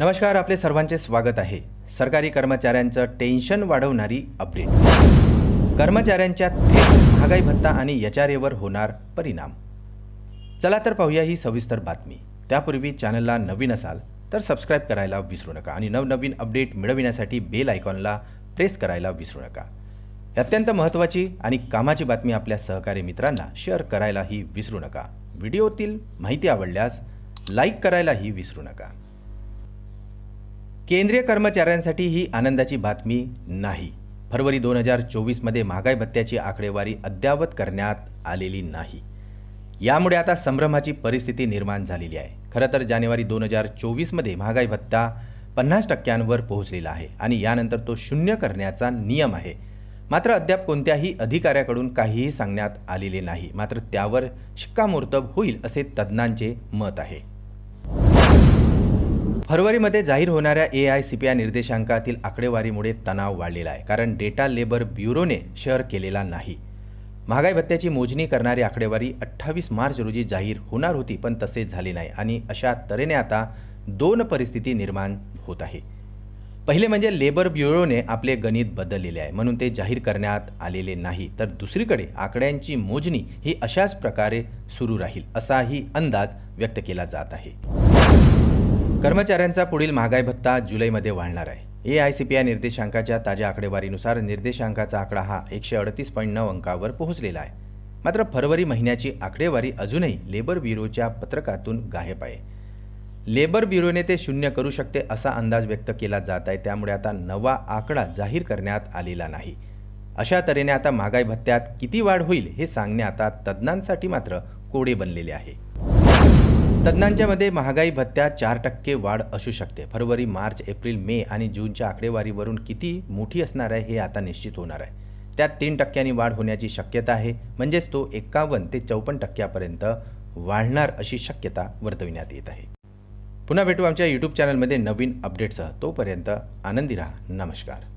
नमस्कार आपले सर्वांचे स्वागत आहे. सरकारी कर्मचाऱ्यांचं टेन्शन वाढवणारी अपडेट. कर्मचाऱ्यांच्या थेट महागाई भत्ता आणि यचारेवर होणार परिणाम. चला तर पाहूया ही सविस्तर बातमी. त्यापूर्वी चॅनलला नवीन असाल तर सबस्क्राईब करायला विसरू नका आणि नवनवीन अपडेट मिळविण्यासाठी बेल आयकॉनला प्रेस करायला विसरू नका. अत्यंत महत्त्वाची आणि कामाची बातमी आपल्या सहकारी मित्रांना शेअर करायलाही विसरू नका. व्हिडिओतील माहिती आवडल्यास लाईक करायलाही विसरू नका. केंद्रीय कर्मचाऱ्यांसाठी ही आनंदाची बातमी नाही. फरवरी दोन हजार चोवीसमध्ये महागाई भत्त्याची आकडेवारी अद्यावत करण्यात आलेली नाही. यामुळे आता संभ्रमाची परिस्थिती निर्माण झालेली आहे. खरं तर जानेवारी दोन हजार चोवीसमध्ये महागाई भत्ता पन्नास टक्क्यांवर पोहोचलेला आहे आणि यानंतर तो शून्य करण्याचा नियम आहे. मात्र अद्याप कोणत्याही अधिकाऱ्याकडून काहीही सांगण्यात आलेले नाही. मात्र त्यावर शिक्कामोर्तब होईल असे तज्ज्ञांचे मत आहे. फरवरीमध्ये जाहीर होणाऱ्या A I C P I निर्देशांकातील आकडेवारीमुळे तणाव वाढलेला आहे कारण डेटा लेबर ब्युरोने शेअर केलेला नाही. महागाई भत्त्याची मोजणी करणारी आकडेवारी अठ्ठावीस मार्च रोजी जाहीर होणार होती पण तसे झाले नाही आणि अशा तऱ्हेने आता दोन परिस्थिती निर्माण होत आहे. पहिले म्हणजे लेबर ब्युरोने आपले गणित बदललेले आहे म्हणून ते जाहीर करण्यात आलेले नाही. तर दुसरीकडे आकड्यांची मोजणी ही अशाच प्रकारे सुरू राहील असाही अंदाज व्यक्त केला जात आहे. कर्मचाऱ्यांचा पुढील महागाई भत्ता जुलैमध्ये वाढणार आहे. A I C P I निर्देशांकाच्या ताज्या आकडेवारीनुसार निर्देशांकाचा आकडा हा एकशे अडतीस पॉईंट नऊ अंकावर पोहोचलेला आहे. मात्र फरवरी महिन्याची आकडेवारी अजूनही लेबर ब्युरोच्या पत्रकातून गायब आहे. लेबर ब्युरोने ते शून्य करू शकते असा अंदाज व्यक्त केला जात आहे. त्यामुळे आता नवा आकडा जाहीर करण्यात आलेला नाही. अशा तऱ्हेने आता महागाई भत्त्यात किती वाढ होईल हे सांगणे आता तज्ज्ञांसाठी मात्र कोडे बनलेले आहे. तज्ज्ञांच्या मते महागाई भत्त्यात चार टक्के वाढ असू शकते. फरवरी मार्च एप्रिल मे आणि जूनच्या आकडेवारीवरून किती मोठी असणार आहे हे आता निश्चित होणार आहे. त्यात तीन टक्क्यांनी वाढ होण्याची शक्यता आहे. म्हणजेच तो एकावन्न ते चौपन्न टक्क्यापर्यंत वाढणार अशी शक्यता वर्तविण्यात येत आहे. पुन्हा भेटू आमच्या यूट्यूब चॅनलमध्ये नवीन अपडेटसह तोपर्यंत आनंदी राहा. नमस्कार.